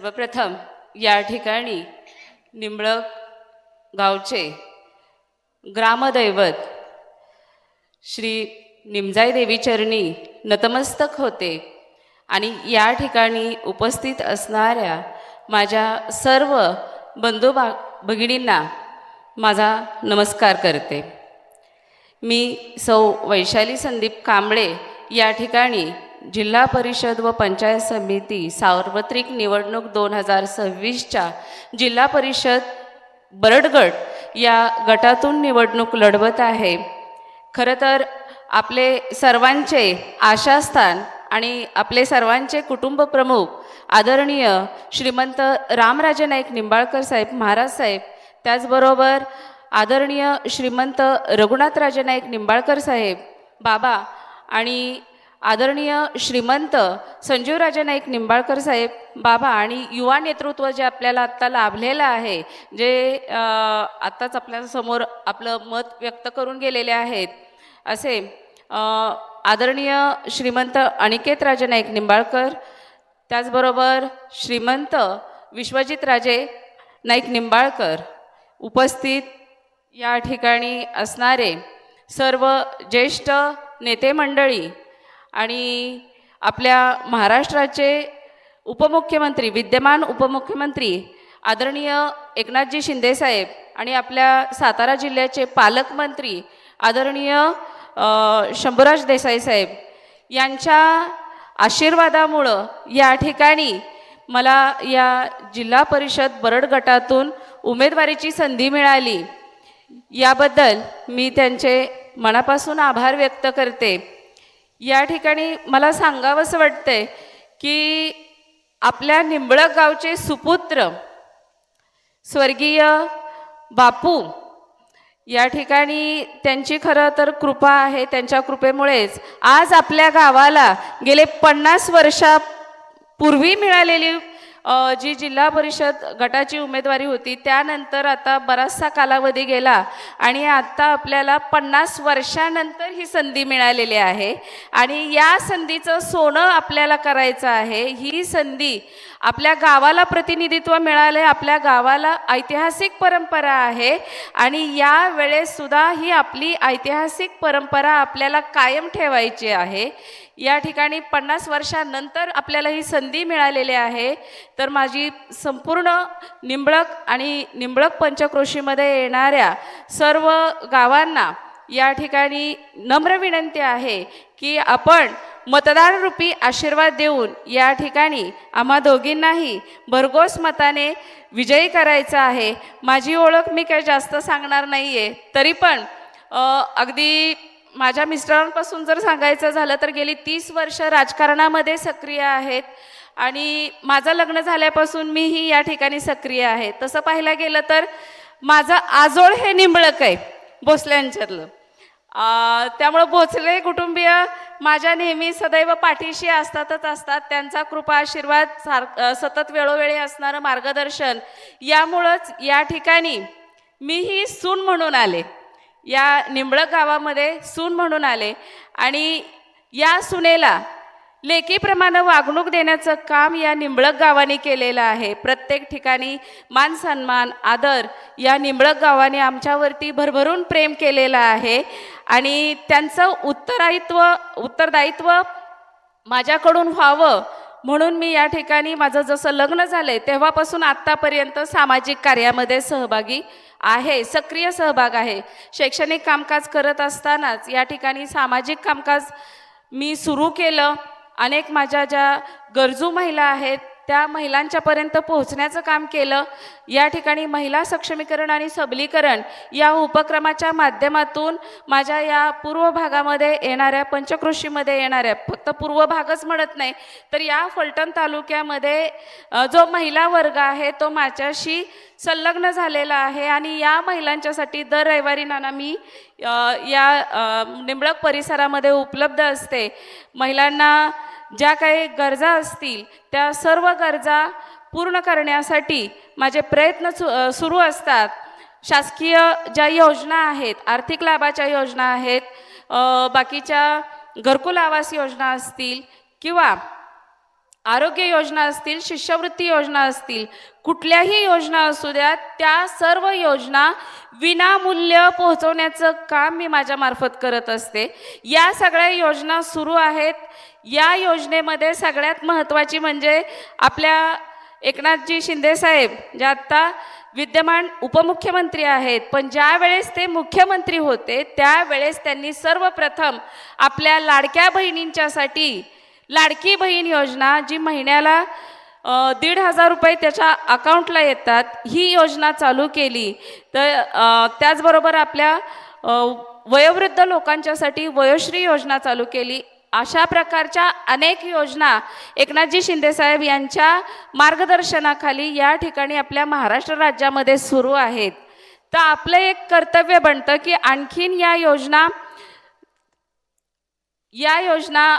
सर्वप्रथम या ठिकाणी निंबळक गावचे ग्रामदैवत श्री निमजाई देवी चरणी नतमस्तक होते आणि या ठिकाणी उपस्थित असणाऱ्या माझ्या सर्व बंधू बा भगिनींना माझा नमस्कार करते. मी सौ वैशाली संदीप कांबळे या ठिकाणी जिल्हा परिषद व पंचायत समिती सार्वत्रिक निवडणूक दोन हजार सव्वीसच्या जिल्हा परिषद बरडगट या गटातून निवडणूक लढवत आहे. खरं तर आपले सर्वांचे आशास्थान आणि आपले सर्वांचे कुटुंब प्रमुख आदरणीय श्रीमंत रामराजे नाईक निंबाळकर साहेब महाराज साहेब त्याचबरोबर आदरणीय श्रीमंत रघुनाथराजे नाईक निंबाळकर साहेब बाबा आणि आदरणीय श्रीमंत संजीवराजे नाईक निंबाळकर साहेब बाबा आणि युवा नेतृत्व जे आपल्याला आत्ता लाभलेलं आहे जे आत्ताच आपल्यासमोर आपलं मत व्यक्त करून गेलेले आहेत असे आदरणीय श्रीमंत अनिकेत राजे नाईक निंबाळकर त्याचबरोबर श्रीमंत विश्वजित राजे नाईक निंबाळकर उपस्थित या ठिकाणी असणारे सर्व ज्येष्ठ नेते मंडळी आणि आपल्या महाराष्ट्राचे उपमुख्यमंत्री विद्यमान उपमुख्यमंत्री आदरणीय एकनाथजी शिंदेसाहेब आणि आपल्या सातारा जिल्ह्याचे पालकमंत्री आदरणीय शंभुराज शंभूराज देसाई साहेब यांच्या आशीर्वादामुळं या ठिकाणी मला या जिल्हा परिषद बरड गटातून उमेदवारीची संधी मिळाली. याबद्दल मी त्यांचे मनापासून आभार व्यक्त करते. या ठिकाणी मला सांगावंसं वाटतंय की आपल्या निंबळक गावचे सुपुत्र स्वर्गीय बापू या ठिकाणी त्यांची खरं तर कृपा आहे त्यांच्या कृपेमुळेच. आज आपल्या गावाला गेले पन्नास वर्षापूर्वी मिळालेली जी जिल्हा परिषद गटाची उमेदवारी होती त्यानंतर आता बराचसा कालावधी गेला आणि आत्ता आपल्याला पन्नास वर्षानंतर ही संधी मिळालेली आहे. आणि या संधीचं सोनं आपल्याला करायचं आहे. ही संधी आपल्या गावाला प्रतिनिधित्व मिळालं आपल्या गावाला ऐतिहासिक परंपरा आहे आणि या वेळेससुद्धा ही आपली ऐतिहासिक परंपरा आपल्याला कायम ठेवायची आहे. या ठिकाणी पन्नास वर्षानंतर आपल्याला ही संधी मिळालेली आहे. तर माझी संपूर्ण निंबळक आणि निंबळक पंचक्रोशीमध्ये येणाऱ्या सर्व गावांना या ठिकाणी नम्र विनंती आहे की आपण मतदाररूपी आशीर्वाद देऊन या ठिकाणी आम्हा दोघींनाही भरघोस मताने विजयी करायचा आहे. माझी ओळख मी काही जास्त सांगणार नाही आहे तरी पण अगदी माझ्या मिस्टरांपासून जर सांगायचं झालं तर गेली तीस वर्ष राजकारणामध्ये सक्रिय आहेत. आणि माझं लग्न झाल्यापासून मीही या ठिकाणी सक्रिय आहे. तसं पाहायला गेलं तर माझं आजोळ हे निंबळक आहे भोसल्यांच्यातलं. त्यामुळं भोसले कुटुंबीय माझ्या नेहमी सदैव पाठीशी असतातच असतात. त्यांचा कृपा आशीर्वाद सार सतत वेळोवेळी असणारं मार्गदर्शन यामुळंच या ठिकाणी मीही सून म्हणून आले. या निंबळक गावामध्ये सून म्हणून आले. आणि या सुनेला लेकीप्रमाणे वागणूक देण्याचं काम या निंबळक गावाने केलेलं आहे. प्रत्येक ठिकाणी मान सन्मान आदर या निंबळक गावाने आमच्यावरती भरभरून प्रेम केलेलं आहे. आणि त्यांचं उत्तरायित्व उत्तरदायित्व माझ्याकडून व्हावं म्हणून मी या ठिकाणी माझं जसं लग्न झालंय तेव्हापासून आत्तापर्यंत सामाजिक कार्यामध्ये सहभागी आहे सक्रिय सहभाग आहे. शैक्षणिक कामकाज करत असतानाच या ठिकाणी सामाजिक कामकाज मी सुरू केलं. अनेक माझ्या ज्या गरजू महिला आहेत त्या महिलांच्यापर्यंत पोहोचण्याचं काम केलं. या ठिकाणी महिला सक्षमीकरण आणि सबलीकरण या उपक्रमाच्या माध्यमातून माझ्या या पूर्व भागामध्ये येणाऱ्या पंचकृषीमध्ये येणाऱ्या फक्त पूर्व भागच म्हणत नाही तर या फलटण तालुक्यामध्ये जो महिला वर्ग आहे तो माझ्याशी संलग्न झालेला आहे आणि या महिलांच्यासाठी दर रविवारी नाना मी या निंबळक परिसरामध्ये उपलब्ध असते. महिलांना ज्या काही गरजा असतील त्या सर्व गरजा पूर्ण करण्यासाठी माझे प्रयत्न सु सुरू असतात. शासकीय ज्या योजना आहेत आर्थिक लाभाच्या योजना आहेत बाकीच्या घरकुल आवास योजना असतील किंवा आरोग्य योजना असतील शिष्यवृत्ती योजना असतील कुठल्याही योजना असू द्या त्या सर्व योजना विनामूल्य पोहोचवण्याचं काम मी माझ्यामार्फत करत असते. या सगळ्या योजना सुरू आहेत. या योजनेमध्ये सगळ्यात महत्त्वाची म्हणजे आपल्या एकनाथजी शिंदेसाहेब जे आत्ता विद्यमान उपमुख्यमंत्री आहेत पण ज्या वेळेस ते मुख्यमंत्री होते त्यावेळेस त्यांनी सर्वप्रथम आपल्या लाडक्या बहिणींच्यासाठी लाडकी बहीण योजना जी महिन्याला दीड हजार रुपये त्याच्या अकाउंटला येतात ही योजना चालू केली. तर त्याचबरोबर आपल्या वयोवृद्ध लोकांच्यासाठी वयोश्री योजना चालू केली. अशा प्रकारच्या अनेक योजना एकनाथजी शिंदेसाहेब यांच्या मार्गदर्शनाखाली या ठिकाणी आपल्या महाराष्ट्र राज्यामध्ये सुरू आहेत. तर आपलं एक कर्तव्य बनतं की आणखीन या योजना या योजना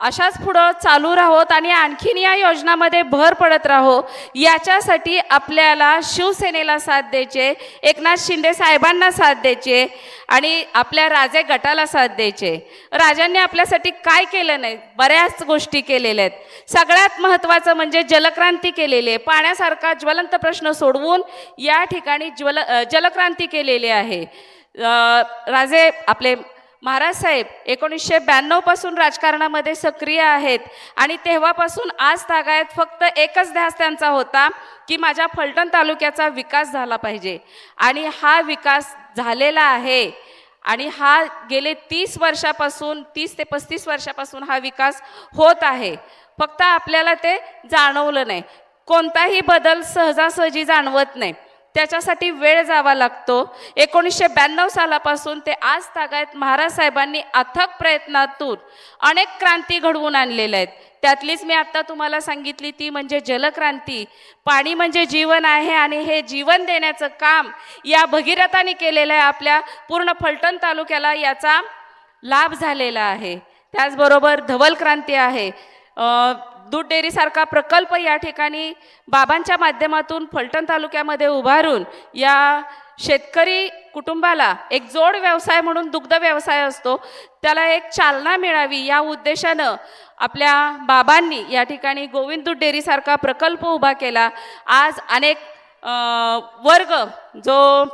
अशाच पुढं चालू राहोत आणि आणखीन या योजनामध्ये भर पडत राहो. याच्यासाठी आपल्याला शिवसेनेला साथ द्यायचे एकनाथ शिंदे साहेबांना साथ द्यायचे आणि आपल्या राजे गटाला साथ द्यायचे. राजांनी आपल्यासाठी काय केलं नाही? बऱ्याच गोष्टी केलेल्या आहेत. सगळ्यात महत्त्वाचं म्हणजे जलक्रांती केलेली आहे. पाण्यासारखा ज्वलंत प्रश्न सोडवून या ठिकाणी ज्वल जलक्रांती केलेली आहे. राजे आपले महाराज साहेब एकोणीसशे ब्याण्णवपासून राजकारणामध्ये सक्रिय आहेत आणि तेव्हापासून आज तागायत फक्त एकच ध्यास त्यांचा होता की माझ्या फलटण तालुक्याचा विकास झाला पाहिजे. आणि हा विकास झालेला आहे आणि हा गेले तीस वर्षापासून तीस ते पस्तीस वर्षापासून हा विकास होत आहे. फक्त आपल्याला ते जाणवलं नाही. कोणताही बदल सहजासहजी जाणवत नाही. त्याच्यासाठी वेळ जावा लागतो. एकोणीसशे ब्याण्णव सालापासून ते आज तागायत महाराज साहेबांनी अथक प्रयत्नातून अनेक क्रांती घडवून आणलेल्या आहेत. त्यातलीच मी आत्ता तुम्हाला सांगितली ती म्हणजे जलक्रांती. पाणी म्हणजे जीवन आहे आणि हे जीवन देण्याचं काम या भगीरथाने केलेलं आहे आपल्या पूर्ण फलटण तालुक्याला याचा लाभ झालेला आहे. त्याचबरोबर धवल क्रांती आहे. दूध डेअरीसारखा प्रकल्प या ठिकाणी बाबांच्या माध्यमातून फलटण तालुक्यामध्ये उभारून या शेतकरी कुटुंबाला एक जोड व्यवसाय म्हणून दुग्ध व्यवसाय असतो त्याला एक चालना मिळावी या उद्देशानं आपल्या बाबांनी या ठिकाणी गोविंद दूध डेअरीसारखा प्रकल्प उभा केला. आज अनेक वर्ग जो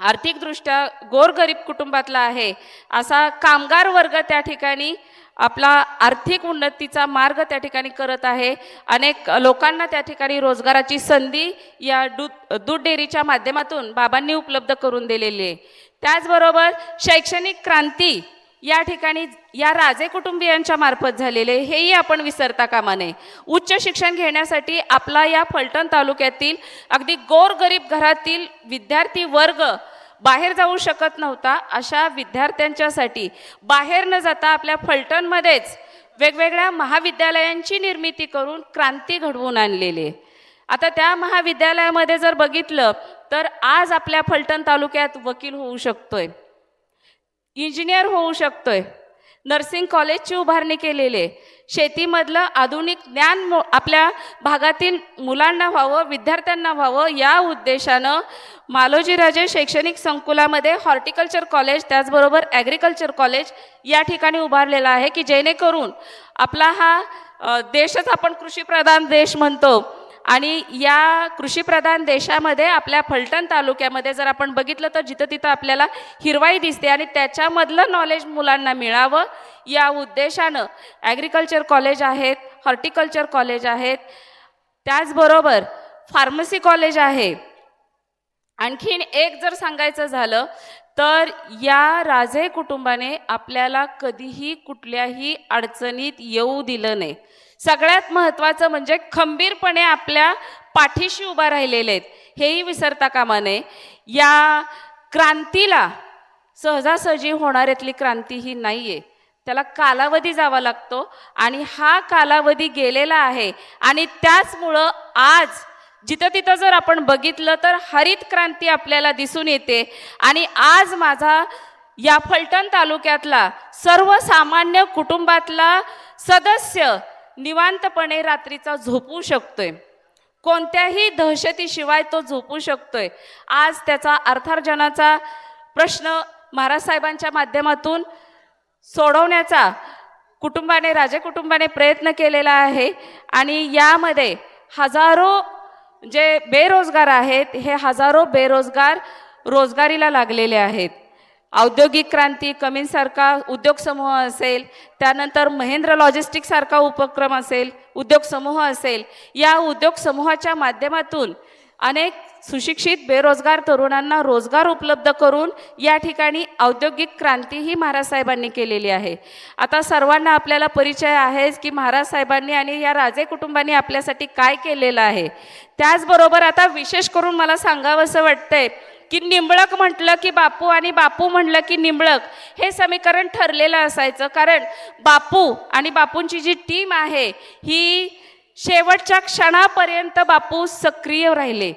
आर्थिकदृष्ट्या गोरगरीब कुटुंबातला आहे असा कामगार वर्ग त्या ठिकाणी आपला आर्थिक उन्नतीचा मार्ग त्या ठिकाणी करत आहे. अनेक लोकांना त्या ठिकाणी रोजगाराची संधी या दूध दूध डेअरीच्या माध्यमातून बाबांनी उपलब्ध करून दिलेली आहे. त्याचबरोबर शैक्षणिक क्रांती या ठिकाणी या राजे कुटुंबियांच्या मार्फत झालेले हेही आपण विसरता कामा नये. उच्च शिक्षण घेण्यासाठी आपला या फलटण तालुक्यातील अगदी गोरगरीब घरातील विद्यार्थी वर्ग बाहेर जाऊ शकत नव्हता. अशा विद्यार्थ्यांच्यासाठी बाहेर न जाता आपल्या फलटणमध्येच वेगवेगळ्या महाविद्यालयांची निर्मिती करून क्रांती घडवून आणलेली आता त्या महाविद्यालयामध्ये जर बघितलं तर आज आपल्या फलटण तालुक्यात वकील होऊ शकतोय. इंजिनियर होऊ शकतोय. नर्सिंग कॉलेजची उभारणी केलेली आहे. शेतीमधलं आधुनिक ज्ञान आपल्या भागातील मुलांना व्हावं विद्यार्थ्यांना व्हावं या उद्देशानं मालोजीराजे शैक्षणिक संकुलामध्ये हॉर्टिकल्चर कॉलेज त्याचबरोबर ॲग्रिकल्चर कॉलेज या ठिकाणी उभारलेला आहे की जेणेकरून आपला हा देशच आपण कृषीप्रधान देश म्हणतो. आणि या कृषीप्रधान देशामध्ये आपल्या फलटण तालुक्यामध्ये जर आपण बघितलं तर जिथं तिथं आपल्याला हिरवाई दिसते आणि त्याच्यामधलं नॉलेज मुलांना मिळावं या उद्देशानं ॲग्रिकल्चर कॉलेज आहेत हॉर्टिकल्चर कॉलेज आहेत त्याचबरोबर फार्मसी कॉलेज आहे. आणखीन एक जर सांगायचं झालं तर या राजे कुटुंबाने आपल्याला कधीही कुठल्याही अडचणीत येऊ दिलं नाही. सगळ्यात महत्त्वाचं म्हणजे खंबीरपणे आपल्या पाठीशी उभा राहिलेले आहेत. हेही विसरता कामा नये. या क्रांतीला सहजासहजी होणाऱ्यातली क्रांती ही नाही आहे त्याला कालावधी जावा लागतो आणि हा कालावधी गेलेला आहे आणि त्याचमुळं आज जिथं तिथं जर आपण बघितलं तर हरित क्रांती आपल्याला दिसून येते आणि आज माझा या फलटण तालुक्यातला सर्वसामान्य कुटुंबातला सदस्य निवांतपणे रात्रीचा झोपू शकतोय. कोणत्याही दहशतीशिवाय तो झोपू शकतोय. आज त्याचा अर्थार्जनाचा प्रश्न महाराज साहेबांच्या माध्यमातून सोडवण्याचा कुटुंबाने राजे कुटुंबाने प्रयत्न केलेला आहे आणि यामध्ये हजारो जे बेरोजगार आहेत हे हजारो बेरोजगार रोजगारीला लागलेले आहेत. औद्योगिक क्रांती कमींसारखा उद्योग समूह असेल त्यानंतर महेंद्र लॉजिस्टिकसारखा उपक्रम असेल उद्योग समूह असेल या उद्योग समूहाच्या माध्यमातून अनेक सुशिक्षित बेरोजगार तरुणांना रोजगार उपलब्ध करून या ठिकाणी औद्योगिक क्रांती ही महाराज साहेबांनी केलेली आहे. आता सर्वांना आपल्याला परिचय आहेच की महाराज साहेबांनी आणि या राजे कुटुंबांनी आपल्यासाठी काय केलेलं आहे. त्याचबरोबर आता विशेष करून मला सांगावंसं वाटतंय की निंबळक म्हटलं की बापू आणि बापू म्हटलं की निंबळक हे समीकरण ठरलेलं असायचं. कारण बापू आणि बापूंची जी टीम आहे ही शेवटच्या क्षणापर्यंत बापू सक्रिय राहिले.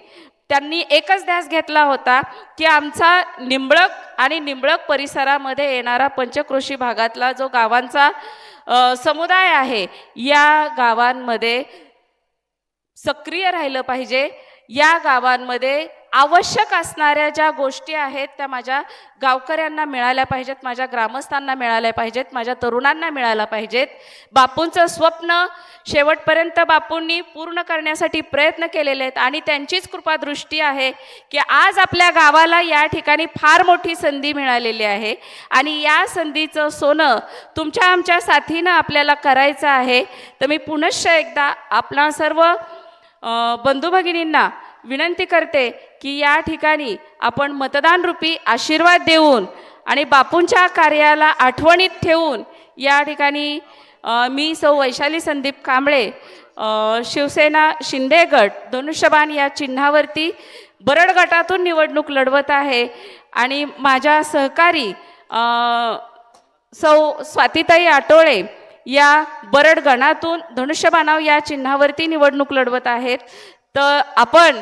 त्यांनी एकच ध्यास घेतला होता की आमचा निंबळक आणि निंबळक परिसरामध्ये येणारा पंचकृषी भागातला जो गावांचा समुदाय आहे या गावांमध्ये सक्रिय राहिलं पाहिजे. या गावांमध्ये आवश्यक असणाऱ्या ज्या गोष्टी आहेत त्या माझ्या गावकऱ्यांना मिळाल्या पाहिजेत माझ्या ग्रामस्थांना मिळाल्या पाहिजेत माझ्या तरुणांना मिळाल्या पाहिजेत. बापूंचं स्वप्न शेवटपर्यंत बापूंनी पूर्ण करण्यासाठी प्रयत्न केलेले आहेत आणि त्यांचीच कृपादृष्टी आहे की आज आपल्या गावाला या ठिकाणी फार मोठी संधी मिळालेली आहे. आणि या संधीचं सोनं तुमच्या आमच्या साथीनं आपल्याला करायचं आहे. तर मी पुनश्च एकदा आपला सर्व बंधू भगिनींना विनंती करते की या ठिकाणी आपण मतदान रूपी आशीर्वाद देऊन आणि बापूंच्या कार्याला आठवणीत ठेवून या ठिकाणी मी सौ वैशाली संदीप कांबळे शिवसेना शिंदे गट धनुष्यबाण या चिन्हावरती बरड गटातून निवडणूक लढवत आहे आणि माझ्या सहकारी सौ स्वातीताई आटोळे या बरड गणातून धनुष्यबाणाव या चिन्हावरती निवडणूक लढवत आहेत. तर आपण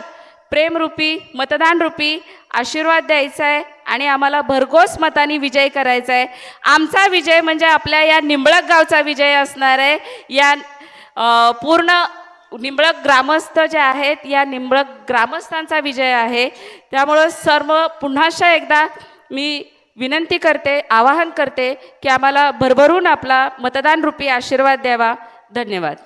प्रेमरूपी मतदानरूपी आशीर्वाद द्यायचा आहे आणि आम्हाला भरघोस मताने विजय करायचा आहे आमचा विजय म्हणजे आपल्या या निंबळक गावचा विजय असणार आहे या पूर्ण निंबळक ग्रामस्थ जे आहेत या निंबळक ग्रामस्थांचा विजय आहे. त्यामुळं सर्व पुन्हाशा एकदा मी विनंती करते आवाहन करते की आम्हाला भरभरून आपला मतदानरूपी आशीर्वाद द्यावा. धन्यवाद.